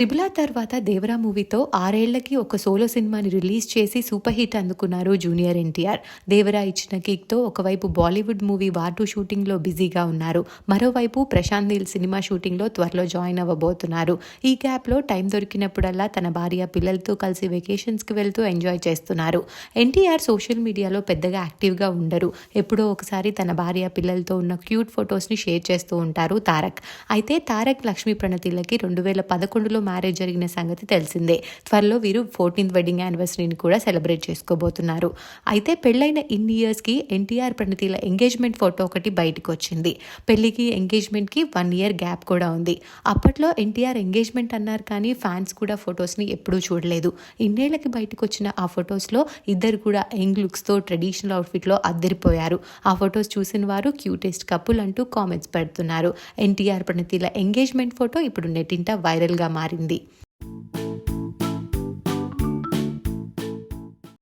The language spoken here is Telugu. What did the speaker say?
త్రిబుల తర్వాత దేవరా మూవీతో ఆరేళ్ళకి ఒక సోలో సినిమాని రిలీజ్ చేసి సూపర్ హిట్ అందుకున్నారు జూనియర్ ఎన్టీఆర్. దేవరా ఇచ్చిన కిక్తో ఒకవైపు బాలీవుడ్ మూవీ వార్ టూ షూటింగ్లో బిజీగా ఉన్నారు. మరోవైపు ప్రశాంత్ నీల్ సినిమా షూటింగ్లో త్వరలో జాయిన్ అవ్వబోతున్నారు. ఈ గ్యాప్లో టైం దొరికినప్పుడల్లా తన భార్య పిల్లలతో కలిసి వెకేషన్స్కి వెళ్తూ ఎంజాయ్ చేస్తున్నారు. ఎన్టీఆర్ సోషల్ మీడియాలో పెద్దగా యాక్టివ్గా ఉండరు. ఎప్పుడో ఒకసారి తన భార్య పిల్లలతో ఉన్న క్యూట్ ఫొటోస్ని షేర్ చేస్తూ ఉంటారు తారక్. అయితే తారక్ లక్ష్మీ ప్రణతిలకి రెండు వేల పదకొండులో మ్యారేజ్ జరిగిన సంగతి తెలిసిందే. త్వరలో వీరు ఫోర్టీన్త్ వెడ్డింగ్ యానివర్సరీని కూడా సెలబ్రేట్ చేసుకోబోతున్నారు. అయితే పెళ్ళైన ఇన్ని ఇయర్స్కి ఎన్టీఆర్ ప్రణతిల ఎంగేజ్మెంట్ ఫోటో ఒకటి బయటకు వచ్చింది పెళ్ళికి ఎంగేజ్మెంట్కి వన్ ఇయర్ గ్యాప్ కూడా ఉంది. అప్పట్లో ఎన్టీఆర్ ఎంగేజ్మెంట్ అన్నారు కానీ ఫ్యాన్స్ కూడా ఫొటోస్ని ఎప్పుడూ చూడలేదు. ఇన్నేళ్ళకి బయటకు వచ్చిన ఆ ఫొటోస్లో ఇద్దరు కూడా యంగ్ లుక్స్తో ట్రెడిషనల్ అవుట్ఫిట్లో అద్దరిపోయారు. ఆ ఫొటోస్ చూసిన వారు క్యూటెస్ట్ కపుల్ అంటూ కామెంట్స్ పెడుతున్నారు. ఎన్టీఆర్ ప్రణతిల ఎంగేజ్మెంట్ ఫోటో ఇప్పుడు నెట్టింట వైరల్గా మారింది. మారింది